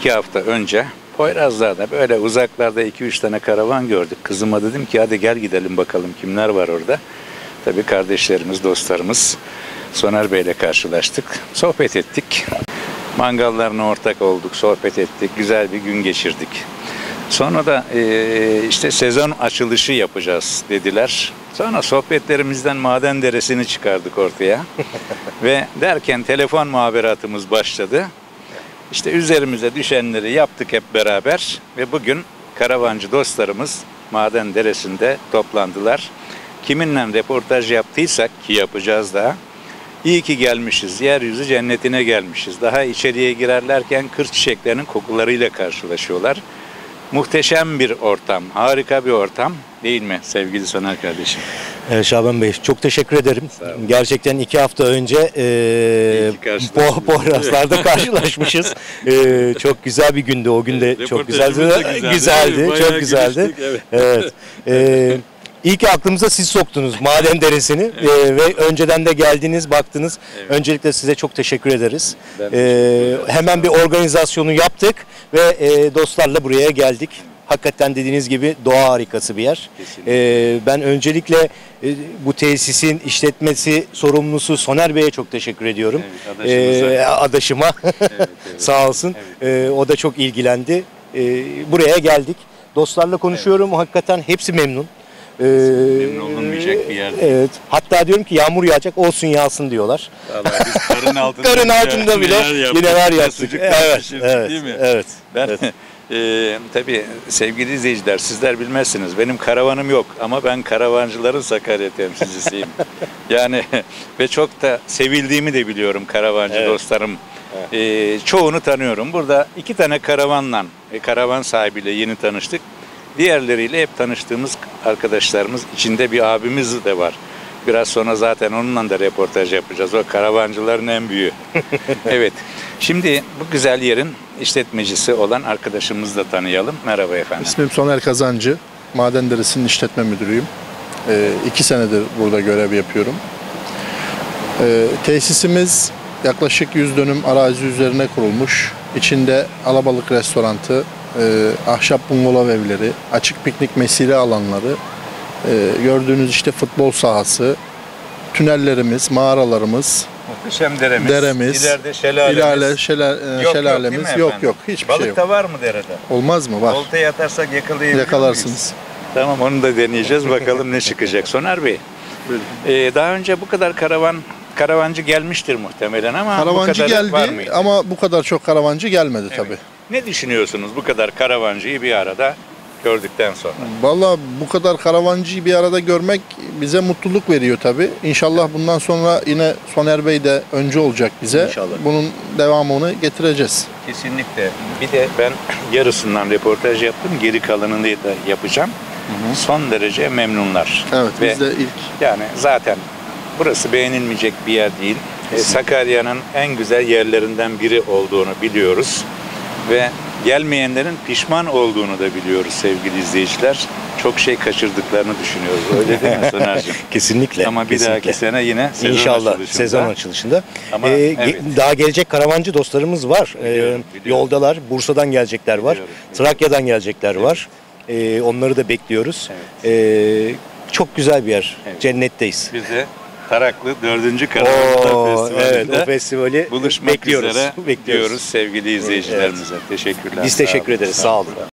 iki hafta önce Poyrazlar'da böyle uzaklarda 2-3 tane karavan gördük. Kızıma dedim ki hadi gel gidelim bakalım kimler var orada. Tabii kardeşlerimiz, dostlarımız Soner Bey'le karşılaştık. Sohbet ettik. Mangallarına ortak olduk, sohbet ettik. Güzel bir gün geçirdik. Sonra da eee, işte sezon açılışı yapacağız dediler. Sonra sohbetlerimizden maden deresini çıkardık ortaya. Ve derken telefon muhaberatımız başladı. İşte üzerimize düşenleri yaptık hep beraber ve bugün karavancı dostlarımız Maden Deresi'nde toplandılar. Kiminle reportaj yaptıysak ki yapacağız daha. İyi ki gelmişiz. Yeryüzü cennetine gelmişiz. Daha içeriye girerlerken kır çiçeklerinin kokularıyla karşılaşıyorlar. Muhteşem bir ortam, harika bir ortam değil mi sevgili Soner kardeşim? Evet, Şaban Bey çok teşekkür ederim. Gerçekten iki hafta önce e. Po- Poyrazlar'da karşılaşmışız. E, çok güzel bir gündü. O gün de Evet, çok güzeldi. güzeldi, Güzeldi? Bayağı çok güzeldi. gülüştük, evet. Evet. E, iyi ki aklımıza siz soktunuz Maden Deresi'ni E, ve önceden de geldiniz, baktınız. Öncelikle size çok teşekkür ederiz. Ben E, teşekkür hemen bir organizasyonu yaptık ve e, dostlarla buraya geldik. Hakikaten dediğiniz gibi doğa harikası bir yer. Kesinlikle. Ee, ben öncelikle e, bu tesisin işletmesi sorumlusu Soner Bey'e çok teşekkür ediyorum. Evet. Ee, adaşıma sağ olsun. Ee, o da çok ilgilendi. Ee, buraya geldik. Dostlarla konuşuyorum. Hakikaten hepsi memnun. Ee, Memnun olunmayacak bir yer değil. Evet. Hatta diyorum ki yağmur yağacak olsun yağsın diyorlar. Vallahi biz karın altında, Karın altında bile var yaptık. Evet, pişirdik, evet, değil mi? evet. Ben Evet. eee tabii sevgili izleyiciler sizler bilmezsiniz. Benim karavanım yok ama ben karavancıların Sakarya temsilcisiyim. yani ve çok da sevildiğimi de biliyorum karavancı Evet. dostlarım. Eee, çoğunu tanıyorum. Burada iki tane karavanla, e, karavan sahibiyle yeni tanıştık. Diğerleriyle hep tanıştığımız arkadaşlarımız içinde bir abimiz de var. Biraz sonra zaten onunla da reportaj yapacağız. O karavancıların en büyüğü. evet. Şimdi bu güzel yerin işletmecisi olan arkadaşımızı da tanıyalım. Merhaba efendim. İsmim Soner Kazancı. Maden Deresi'nin işletme müdürüyüm. Ee, iki senedir burada görev yapıyorum. Ee, tesisimiz yaklaşık 100 dönüm arazi üzerine kurulmuş. İçinde alabalık restorantı, e, ahşap bungalov evleri, açık piknik mesire alanları, e, gördüğünüz işte futbol sahası, tünellerimiz, mağaralarımız, Muhteşem deremiz. deremiz, İleride şelalemiz. ilale, şela- e, Yok, şelalemiz. yok, yok yok hiçbir Balık şey yok. da var mı derede? Olmaz mı? Var. Oltaya atarsak yakalayabilir miyiz? Yakalarsınız. Tamam onu da deneyeceğiz. Bakalım ne çıkacak. Soner Bey. Ee, daha önce bu kadar karavan karavancı gelmiştir muhtemelen ama bu Karavancı kadarı var geldi mıydı? ama bu kadar çok karavancı gelmedi Evet. tabii. Ne düşünüyorsunuz bu kadar karavancıyı bir arada gördükten sonra? Vallahi bu kadar karavancıyı bir arada görmek bize mutluluk veriyor tabii. İnşallah bundan sonra yine Soner Bey de önce olacak bize. İnşallah. Bunun devamını getireceğiz. Kesinlikle. Bir de ben yarısından reportaj yaptım. Geri kalanını da yapacağım. Son derece memnunlar. Evet Ve biz de ilk Yani zaten burası beğenilmeyecek bir yer değil. E, Sakarya'nın en güzel yerlerinden biri olduğunu biliyoruz. Ve gelmeyenlerin pişman olduğunu da biliyoruz sevgili izleyiciler. Çok şey kaçırdıklarını düşünüyoruz. Öyle değil mi Soner'cim? Kesinlikle. Ama bir kesinlikle. dahaki sene yine sezon İnşallah açılışında. sezon açılışında. Ama Ee, evet. Daha gelecek karavancı dostlarımız var. Ee, Biliyorum, biliyorum. Yoldalar. Bursa'dan gelecekler var. Biliyorum, biliyorum. Trakya'dan gelecekler var. Ee, onları da bekliyoruz. Evet. Ee, çok güzel bir yer. Evet. Cennetteyiz. Biz de Taraklı 4. Karavancılar Oo, evet Festivali'nde o festivali buluşmak bekliyoruz. üzere bekliyoruz. diyoruz sevgili izleyicilerimize. Teşekkürler. Biz Sağ teşekkür ederiz. sağ Sağ olun. olun.